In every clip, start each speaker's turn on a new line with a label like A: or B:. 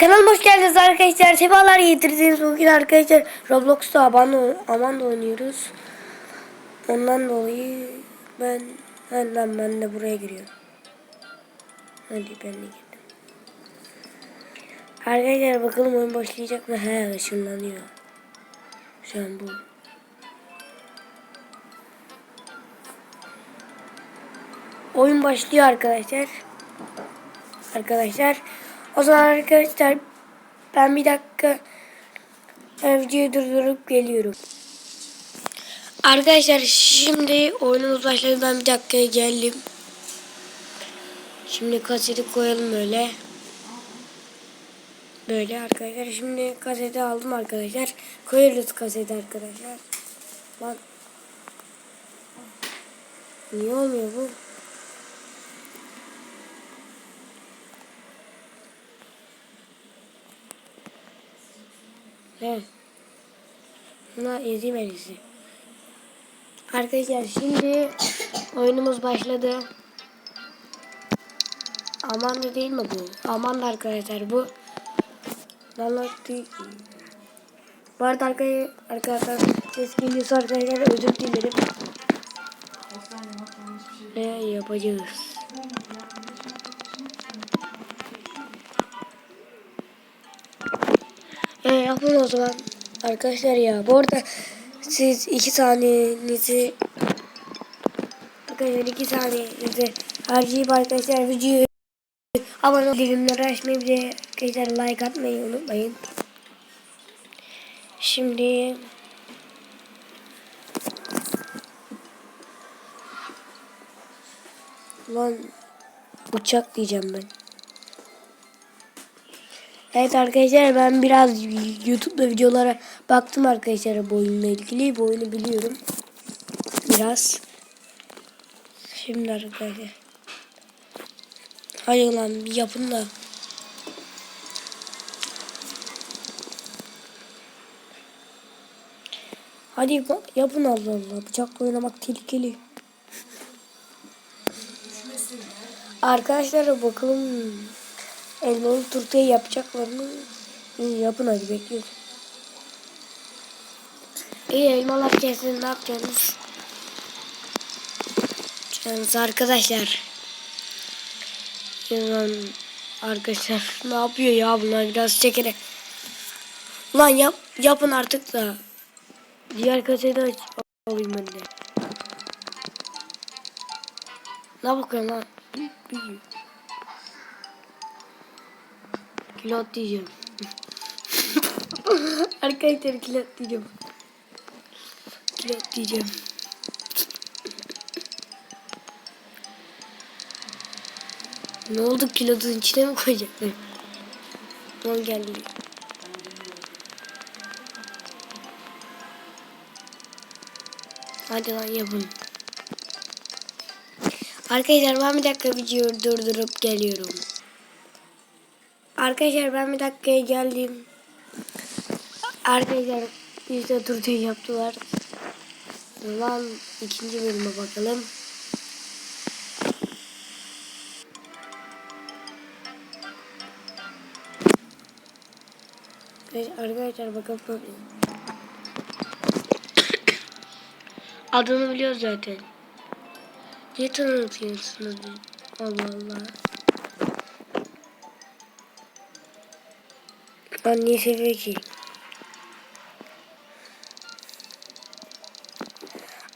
A: Kanalıma hoş geldiniz arkadaşlar. Sefalar getirdiniz bugün arkadaşlar. Roblox'ta Amanda, Amanda oynuyoruz. Ondan dolayı ben hemen ben de buraya giriyorum. Hadi ben de girdim. Arkadaşlar bakalım oyun başlayacak mı? He ışınlanıyor. Şu an bu. Oyun başlıyor arkadaşlar. Arkadaşlar. O zaman arkadaşlar ben bir dakika e, videoyu durdurup geliyorum. Arkadaşlar şimdi oyunumuz başladı. Ben bir dakikaya geldim. Şimdi kaseti koyalım böyle. Böyle arkadaşlar. Şimdi kaseti aldım arkadaşlar. Koyuyoruz kaseti arkadaşlar. Bak. Niye olmuyor bu? He. Buna ezeyim en iyisi. Arkadaşlar şimdi oyunumuz başladı. Aman da değil mi bu? Aman da arkadaşlar bu. Değil. Bu arada arkadaşlar, arkadaşlar ses geliyorsa arkadaşlar özür dilerim. Ne yapacağız? E, yapın o zaman. Arkadaşlar ya bu arada siz iki saniyenizi arkadaşlar iki saniyenizi harcayıp arkadaşlar videoyu abone olup bildirimleri açmayı bir de arkadaşlar like atmayı unutmayın. Şimdi Lan uçak diyeceğim ben. Evet arkadaşlar ben biraz YouTube'da videolara baktım arkadaşlar bu oyunla ilgili. Bu oyunu biliyorum. Biraz. Şimdi arkadaşlar. Hadi lan yapın da. Hadi yap- yapın Allah Allah. Bıçakla oynamak tehlikeli. Arkadaşlar bakalım elmalı turtayı yapacaklar mı? Yapın hadi bekliyorum. İyi elmalar kesin ne yapacaksınız? Yalnız arkadaşlar. Yalan arkadaşlar ne yapıyor ya bunlar biraz çekerek. Ulan yap, yapın artık da. Diğer kaseti aç alayım ben de. Ne bakıyorsun lan? Büyüyor. Kilot diyeceğim. Arkadaşlar kilot diyeceğim. Kilot diyeceğim. Ne oldu kilotun içine mi koyacaklar? Tamam geldi. Hadi lan yapın. Arkadaşlar ben bir dakika videoyu durdurup geliyorum. Arkadaşlar ben bir dakikaya geldim. Arkadaşlar işte turtuyu yaptılar. Lan ikinci bölüme bakalım. Arkadaşlar bakalım. Adını biliyoruz zaten. Niye tanıtıyorsunuz? Allah Allah. Ben niye seviyor ki?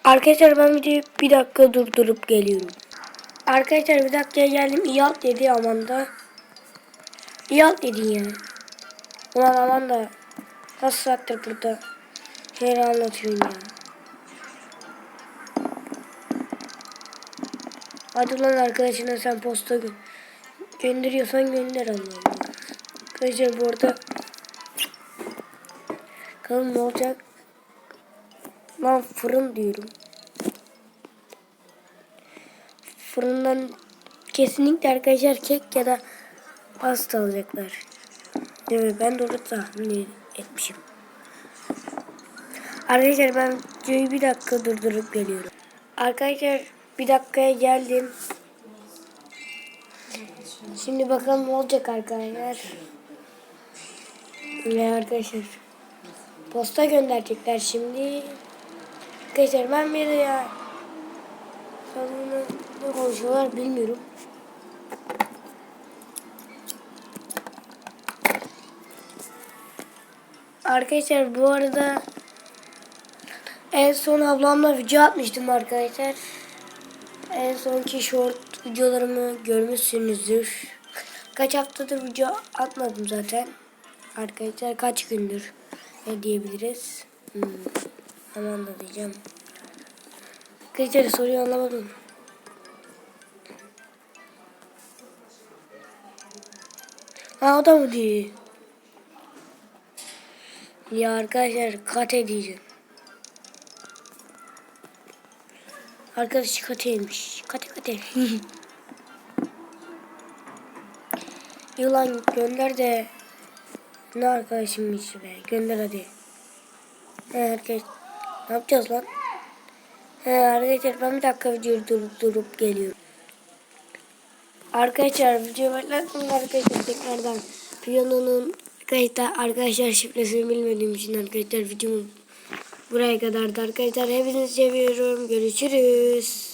A: Arkadaşlar ben videoyu bir dakika durdurup geliyorum. Arkadaşlar bir dakikaya geldim. İyalt dedi aman da. İyalt dedi ya. Ulan aman da. Kaç saattir burada. Şeyler anlatıyorsun ya. Hadi lan arkadaşına sen posta gö gönderiyorsan gönder Allah Allah. Arkadaşlar bu arada Bakalım olacak? Lan fırın diyorum. Fırından kesinlikle arkadaşlar kek ya da pasta alacaklar. Evet ben doğru tahmin etmişim. Arkadaşlar ben videoyu bir dakika durdurup geliyorum. Arkadaşlar bir dakikaya geldim. Şimdi bakalım ne olacak arkadaşlar. Ve arkadaşlar posta gönderecekler şimdi. Arkadaşlar ben bir ya Sanırım ne konuşuyorlar bilmiyorum. Arkadaşlar bu arada en son ablamla video atmıştım arkadaşlar. En sonki short videolarımı görmüşsünüzdür. Kaç haftadır video atmadım zaten. Arkadaşlar kaç gündür ne diyebiliriz? Hemen da diyeceğim. Arkadaşlar soruyu anlamadım. Ha o da mı diyor? Ya arkadaşlar kate diyeceğim. Arkadaş kateymiş. Kate kate. Yılan gönder de ne arkadaşımmış be. Gönder hadi. He arkadaş. Ne yapacağız lan? He arkadaşlar ben bir dakika videoyu durup durup geliyorum. Arkadaşlar video başlatmayın arkadaşlar tekrardan. Piyanonun arkadaşlar, arkadaşlar şifresini bilmediğim için arkadaşlar videomu buraya kadardı arkadaşlar. Hepinizi seviyorum. Görüşürüz.